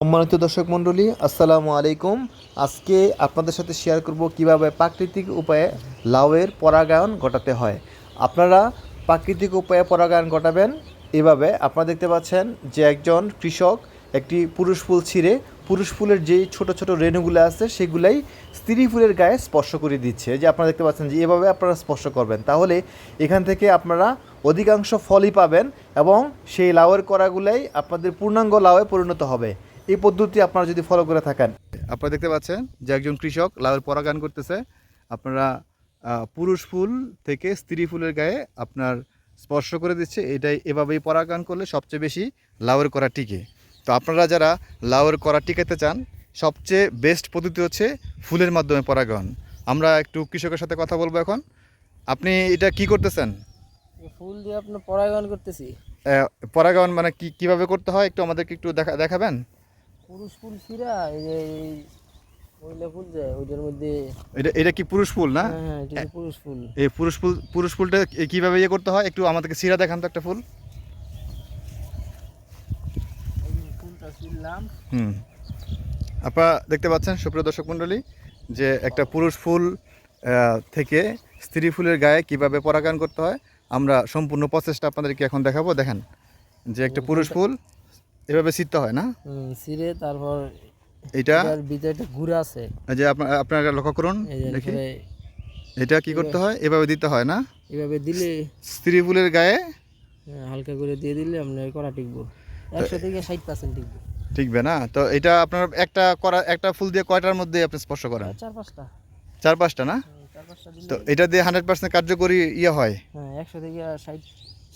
সম্মানিত দর্শক মণ্ডলী, আসসালামু আলাইকুম। আজকে আপনাদের সাথে শেয়ার করব কীভাবে প্রাকৃতিক উপায়ে লাউয়ের পরাগায়ন ঘটাতে হয়। আপনারা প্রাকৃতিক উপায়ে পরাগায়ন ঘটাবেন, এভাবে আপনারা দেখতে পাচ্ছেন যে একজন কৃষক, একটি পুরুষ ফুল ছিঁড়ে, পুরুষ ফুলের যেই ছোট ছোট রেণুগুলো আছে, সেগুলাই স্ত্রী ফুলের গায়ে স্পর্শ করে দিচ্ছে। যে আপনারা দেখতে পাচ্ছেন যে এভাবে আপনারা স্পর্শ করবেন। তাহলে এখান থেকে আপনারা অধিকাংশ ফলই পাবেন এবং সেই লাউয়ের করাগুলাই আপনাদের পূর্ণাঙ্গ লাউয়ে পরিণত হবে। এই পদ্ধতি আপনারা যদি ফলো করে থাকেন। আপনারা দেখতে পাচ্ছেন যে একজন কৃষক লাউয়ের পরাগান করতেছে। আপনারা পুরুষ ফুল থেকে স্ত্রী ফুলের গায়ে আপনার স্পর্শ করে দিচ্ছে। এটাই এভাবেই পরাগান করলে সবচেয়ে বেশি লাউয়ের করা টিকে। তো আপনারা যারা লাউয়ের করা টিকাতে চান সবচেয়ে বেস্ট পদ্ধতি হচ্ছে ফুলের মাধ্যমে পরাগায়ন আমরা একটু কৃষকের সাথে কথা বলব এখন। আপনি এটা কি করতেছেন? ফুল দিয়ে আপনার পরাগায়ন করতেছি। পরাগায়ন মানে কি কীভাবে করতে হয়? একটু আমাদেরকে একটু দেখা দেখাবেন? পুরুষ ফুল ছিঁড়া এই যে মহিলা ফুল যায় ওইটার মধ্যে এটা এটা কি পুরুষ ফুল না? হ্যাঁ হ্যাঁ এটা পুরুষ ফুল। এই পুরুষ ফুল পুরুষ ফুলটা কীভাবে ইয়ে করতে হয়? একটু আমাদেরকে সিরা দেখান তো একটা ফুল। ফুলটা হুম। আপনারা দেখতে পাচ্ছেন সুপ্রিয় দর্শক মণ্ডলী যে একটা পুরুষ ফুল থেকে স্ত্রী ফুলের গায়ে কীভাবে পরাগায়ন করতে হয় আমরা সম্পূর্ণ প্রসেসটা আপনাদেরকে এখন দেখাবো। দেখেন যে একটা পুরুষ ফুল এভাবে ছিটতে হয় না? ছিঁড়ে তারপর এটা ভিতরে একটা গুড়া আছে। এই যে আপনার লক্ষ্য করুন দেখি। এটা কি করতে হয়? এভাবে দিতে হয় না? এভাবে দিলে স্ত্রী ফুলের গায়ে? হ্যাঁ, হালকা করে দিয়ে দিলে আপনার করা টিকবো। একশো থেকে ষাট পার্সেন্ট টিকবো। ঠিকবে না? তো এটা আপনার একটা করা একটা ফুল দিয়ে কয়টার মধ্যে আপনি স্পর্শ করেন? চার পাঁচটা। চার পাঁচটা না? চার পাঁচটা দিলে তো এটা দিয়ে হান্ড্রেড পার্সেন্ট কার্যকরী ইয়ে হয়? হ্যাঁ একশো থেকে ষাট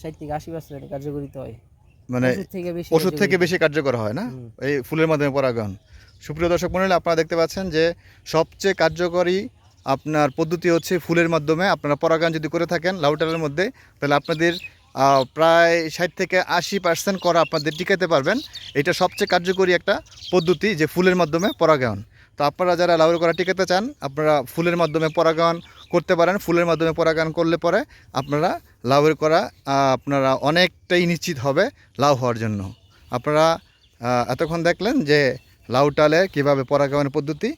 ষাট থেকে আশি পার্সেন্ট কার্যকরিত হয়। মানে ওষুধ থেকে বেশি কার্যকর। হয় না? এই ফুলের মাধ্যমে পরাগায়ন সুপ্রিয় দর্শক মন্ডলী আপনারা দেখতে পাচ্ছেন যে সবচেয়ে কার্যকরী আপনার পদ্ধতি হচ্ছে ফুলের মাধ্যমে আপনারা পরাগায়ন যদি করে থাকেন লাউটালের মধ্যে তাহলে আপনাদের প্রায় ষাট থেকে আশি পার্সেন্ট করা আপনাদের টিকাতে পারবেন। এটা সবচেয়ে কার্যকরী একটা পদ্ধতি যে ফুলের মাধ্যমে পরাগায়ন। তো আপনারা যারা লাউয়ের করা টিকাতে চান আপনারা ফুলের মাধ্যমে পরাগায়ন করতে পারেন, ফুলের মাধ্যমে পরাগায়ন করলে পরে আপনারা লাউয়ের করা আপনারা অনেকটাই নিশ্চিত হবে লাউ হওয়ার জন্য। আপনারা এতক্ষণ দেখলেন যে লাউ টালে কীভাবে পরাগায়নের পদ্ধতি।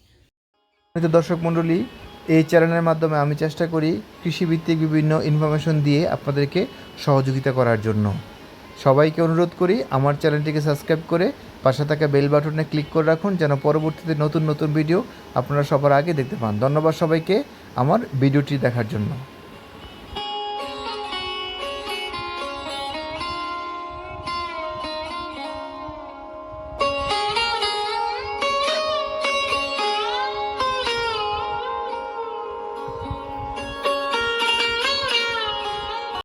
দর্শক মণ্ডলী, এই চ্যানেলের মাধ্যমে আমি চেষ্টা করি কৃষিভিত্তিক বিভিন্ন ইনফরমেশন দিয়ে আপনাদেরকে সহযোগিতা করার জন্য। সবাইকে অনুরোধ করি আমার চ্যানেলটিকে সাবস্ক্রাইব করে পাশে থাকা বেল বাটনে ক্লিক করে রাখুন, যেন পরবর্তীতে নতুন নতুন ভিডিও আপনারা সবার আগে দেখতে পান। ধন্যবাদ সবাইকে। আমার ভিডিওটি দেখার জন্য।